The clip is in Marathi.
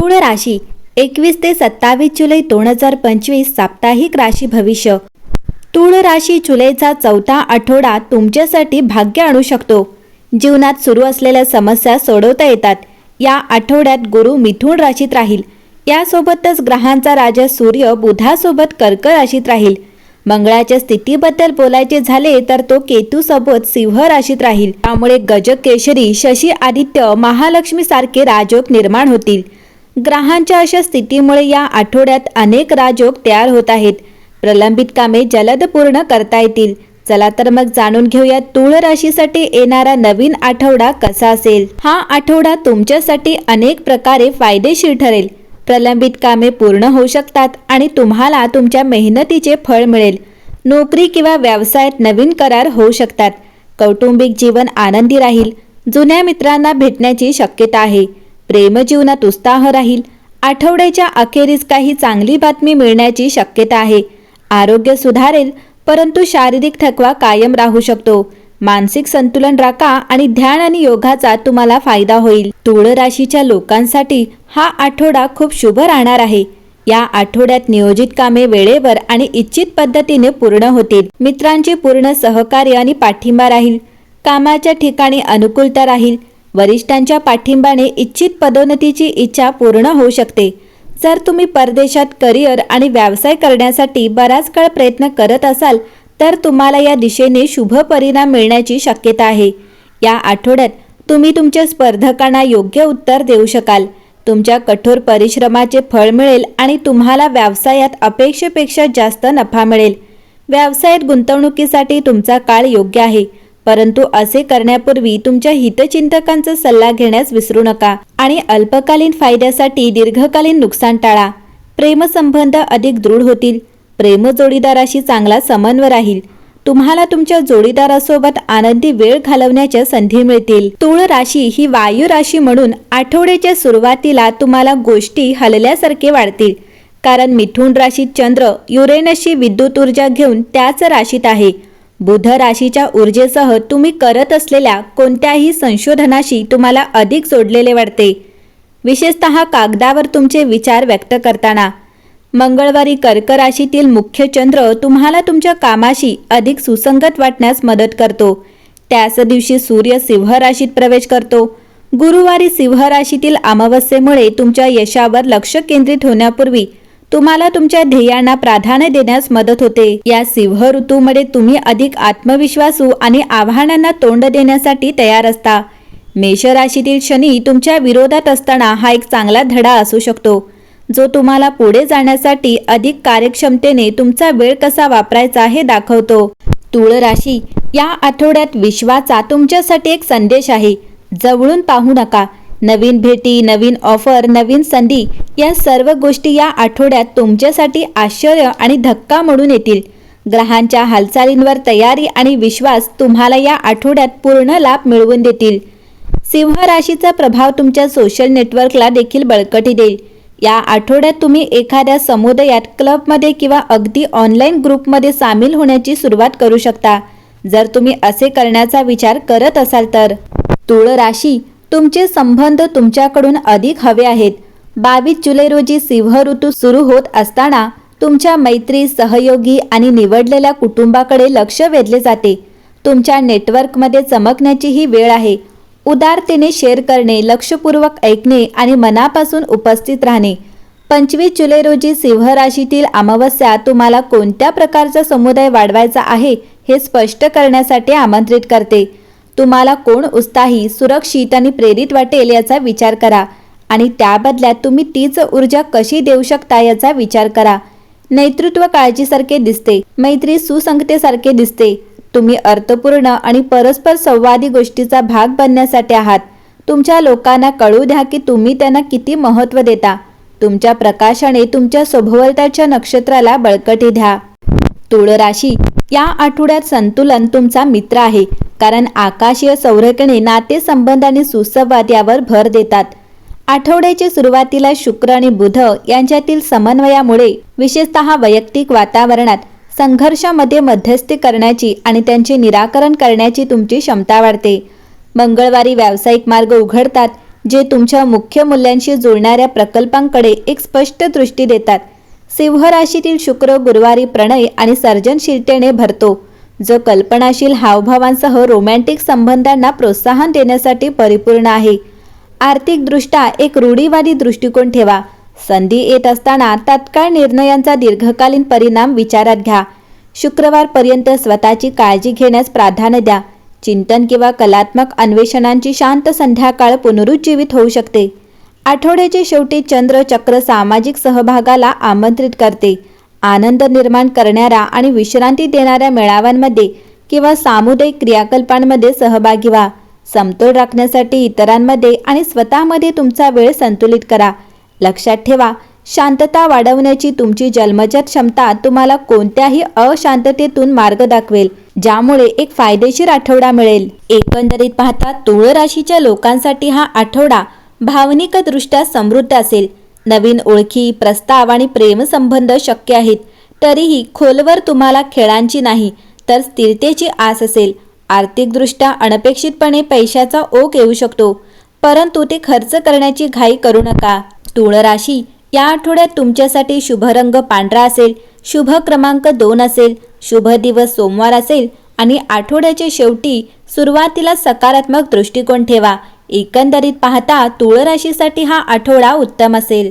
तूळ राशी एकवीस ते सत्तावीस जुलै दोन हजार पंचवीस साप्ताहिक राशी भविष्य. तूळ राशी जुलैचा चौथा आठवडा तुमच्यासाठी भाग्य आणू शकतो. जीवनात सुरू असलेल्या समस्या सोडवता येतात. या आठवड्यात गुरु मिथुन राशीत राहील. यासोबतच ग्रहांचा राजा सूर्य बुधासोबत कर्क राशीत राहील. मंगळाच्या स्थितीबद्दल बोलायचे झाले तर तो केतूसोबत सिंह राशीत राहील. त्यामुळे गजकेशरी शशी आदित्य महालक्ष्मी सारखे राजयोग निर्माण होतील. ग्रहांच्या अशा स्थितीमुळे या आठवड्यात अनेक राजयोग तयार होत आहेत. प्रलंबित कामे जलद पूर्ण करता येतील. चला तर मग जाणून घेऊया तुळ राशीसाठी येणारा नवीन आठवडा कसा असेल. हा आठवडा तुमच्यासाठी अनेक प्रकारे फायदेशीर ठरेल. प्रलंबित कामे पूर्ण होऊ शकतात आणि तुम्हाला तुमच्या मेहनतीचे फळ मिळेल. नोकरी किंवा व्यवसायात नवीन करार होऊ शकतात. कौटुंबिक जीवन आनंदी राहील. जुन्या मित्रांना भेटण्याची शक्यता आहे. प्रेमजीवनात उत्साह राहील. आठवड्याच्या अखेरीस काही चांगली बातमी मिळण्याची शक्यता आहे. आरोग्य सुधारेल परंतु शारीरिक थकवा कायम राहू शकतो. मानसिक संतुलन राखा आणि ध्यान आणि योगाचा तुम्हाला फायदा होईल. तुळ राशीच्या लोकांसाठी हा आठवडा खूप शुभ राहणार आहे. या आठवड्यात नियोजित कामे वेळेवर आणि इच्छित पद्धतीने पूर्ण होतील. मित्रांचे पूर्ण सहकार्य आणि पाठिंबा राहील. कामाच्या ठिकाणी अनुकूलता राहील. वरिष्ठांच्या पाठिंबाने इच्छित पदोन्नतीची इच्छा पूर्ण होऊ शकते. जर तुम्ही परदेशात करिअर आणि व्यवसाय करण्यासाठी बराच काळ प्रयत्न करत असाल तर तुम्हाला या दिशेने शुभ परिणाम मिळण्याची शक्यता आहे. या आठवड्यात तुम्ही तुमच्या स्पर्धकांना योग्य उत्तर देऊ शकाल. तुमच्या कठोर परिश्रमाचे फळ मिळेल आणि तुम्हाला व्यवसायात अपेक्षेपेक्षा जास्त नफा मिळेल. व्यवसायात गुंतवणुकीसाठी तुमचा काळ योग्य आहे. परंतु असे करण्यापूर्वी तुमच्या हितचिंतकांचा सल्ला घेण्यास विसरू नका आणि अल्पकालीन फायद्यासाठी दीर्घकालीन नुकसान टाळा. प्रेमसंबंध अधिक दृढ होतील. प्रेम जोडीदाराशी चांगला समन्वय राहील. तुम्हाला तुमच्या जोडीदारासोबत आनंदी वेळ घालवण्याच्या संधी मिळतील. तुळ राशी ही वायू राशी म्हणून आठवड्याच्या सुरुवातीला तुम्हाला गोष्टी हलल्यासारखे वाढतील कारण मिथुन राशीत चंद्र युरेनसची विद्युत ऊर्जा घेऊन त्याच राशीत आहे. बुध राशीच्या ऊर्जेसह तुम्ही करत असलेल्या कोणत्याही संशोधनाशी तुम्हाला अधिक जोडलेले वाटते. विशेषतः कागदावर तुमचे विचार व्यक्त करताना. मंगळवारी कर्क राशीतील मुख्य चंद्र तुम्हाला तुमच्या कामाशी अधिक सुसंगत वाटण्यास मदत करतो. त्याच दिवशी सूर्य सिंह राशीत प्रवेश करतो. गुरुवारी सिंह राशीतील अमावस्येमुळे तुमच्या यशावर लक्ष केंद्रित होण्यापूर्वी तुम्हाला तुमच्या ध्येयांना प्राधान्य देण्यास मदत होते. या सिंह ऋतूमध्ये तुम्ही अधिक आत्मविश्वासू आणि आव्हानांना तोंड देण्यासाठी तयार असता. मेष राशीतील शनी तुमच्या विरोधात असताना हा एक चांगला धडा असू शकतो. जो तुम्हाला पुढे जाण्यासाठी अधिक कार्यक्षमतेने तुमचा वेळ कसा वापरायचा हे दाखवतो. तुळ राशी या आठवड्यात विश्वाचा तुमच्यासाठी एक संदेश आहे. जवळून पाहू नका. नवीन भेटी नवीन ऑफर नवीन संधी या सर्व गोष्टी या आठवड्यात तुमच्यासाठी आश्चर्य आणि धक्का म्हणून येतील. ग्रहांच्या हालचालींवर तयारी आणि विश्वास तुम्हाला या आठवड्यात पूर्ण लाभ मिळवून देतील. सिंह राशीचा प्रभाव तुमच्या सोशल नेटवर्कला देखील बळकटी देईल. या आठवड्यात तुम्ही एखाद्या समुदायात क्लबमध्ये किंवा अगदी ऑनलाईन ग्रुपमध्ये सामील होण्याची सुरुवात करू शकता. जर तुम्ही असे करण्याचा विचार करत असाल तर. तुळ राशी तुमचे संबंध तुमच्याकडून अधिक हवे आहेत. बावीस जुलै रोजी सिंह ऋतू सुरू होत असताना तुमच्या मैत्री सहयोगी आणि निवडलेल्या कुटुंबाकडे लक्ष वेधले जाते. तुमच्या नेटवर्कमध्ये चमकण्याची ही वेळ आहे. उदारतेने शेअर करणे लक्षपूर्वक ऐकणे आणि मनापासून उपस्थित राहणे. पंचवीस जुलै रोजी सिंह राशीतील अमावस्या तुम्हाला कोणत्या प्रकारचा समुदाय वाढवायचा आहे हे स्पष्ट करण्यासाठी आमंत्रित करते. तुम्हाला कोण उत्साही सुरक्षित आणि प्रेरित वाटेल याचा विचार करा. आणि त्या बदल्यात तुम्ही तीच ऊर्जा कशी देऊ शकता याचा विचार करा. नेतृत्व काळजीसारखे दिसते मैत्री सुसंगतेसारखे दिसते. तुम्ही अर्थपूर्ण आणि परस्पर संवादी गोष्टीचा भाग बनण्यासाठी आहात. तुमच्या लोकांना कळू द्या की तुम्ही त्यांना किती महत्त्व देता. तुमच्या प्रकाशाने तुमच्या सभोवताच्या नक्षत्राला बळकटी द्या. तुळ राशी या आठवड्यात संतुलन तुमचा मित्र आहे. कारण आकाशीय संरचने नातेसंबंध आणि सुसंवाद यावर भर देतात. आठवड्याच्या सुरुवातीला शुक्र आणि बुध यांच्यातील समन्वयामुळे विशेषतः वैयक्तिक वातावरणात संघर्षामध्ये मध्यस्थी करण्याची आणि त्यांचे निराकरण करण्याची तुमची क्षमता वाढते. मंगळवारी व्यावसायिक मार्ग उघडतात जे तुमच्या मुख्य मूल्यांशी जुळणाऱ्या प्रकल्पांकडे एक स्पष्ट दृष्टी देतात. सिंह राशीतील शुक्र गुरुवारी प्रणय आणि सर्जनशीलतेने भरतो. जो कल्पनाशील हावभावांसह रोमॅन्टिक संबंधांना प्रोत्साहन देण्यासाठी परिपूर्ण आहे. आर्थिकदृष्ट्या एक रूढीवादी दृष्टिकोन ठेवा. संधी येत असताना तत्काळ निर्णयांचा दीर्घकालीन परिणाम विचारात घ्या. शुक्रवारपर्यंत स्वतःची काळजी घेण्यास प्राधान्य द्या. चिंतन किंवा कलात्मक अन्वेषणांची शांत संध्याकाळ पुनरुज्जीवित होऊ शकते. आठवड्याचे शेवटी चंद्र चक्र सामाजिक सहभागाला आमंत्रित करते. आनंद निर्माण करणाऱ्या आणि विश्रांती देणाऱ्या मेळाव्यांमध्ये किंवा सामुदायिक क्रियाकल्पांमध्ये सहभागी व्हा. समतोल राखण्यासाठी इतरांमध्ये आणि स्वतःमध्ये तुमचा वेळ संतुलित करा. लक्षात ठेवा शांतता वाढवण्याची तुमची जन्मजात क्षमता तुम्हाला कोणत्याही अशांततेतून मार्ग दाखवेल ज्यामुळे एक फायदेशीर आठवडा मिळेल. एकंदरीत पाहता तुळ राशीच्या लोकांसाठी हा आठवडा भावनिकदृष्ट्या समृद्ध असेल. नवीन ओळखी प्रस्ताव आणि प्रेमसंबंध शक्य आहेत. तरीही खोलवर तुम्हाला खेळांची नाही तर स्थिरतेची आस असेल. आर्थिकदृष्ट्या अनपेक्षितपणे पैशाचा ओघ येऊ शकतो परंतु ते खर्च करण्याची घाई करू नका. तुळ राशी या आठवड्यात तुमच्यासाठी शुभ रंग पांढरा असेल शुभ क्रमांक दोन असेल शुभ दिवस सोमवार असेल आणि आठवड्याच्या शेवटी सुरुवातीला सकारात्मक दृष्टिकोन ठेवा. एकंदरीत पाहता तुळ राशीसाठी हा आठवडा उत्तम असेल.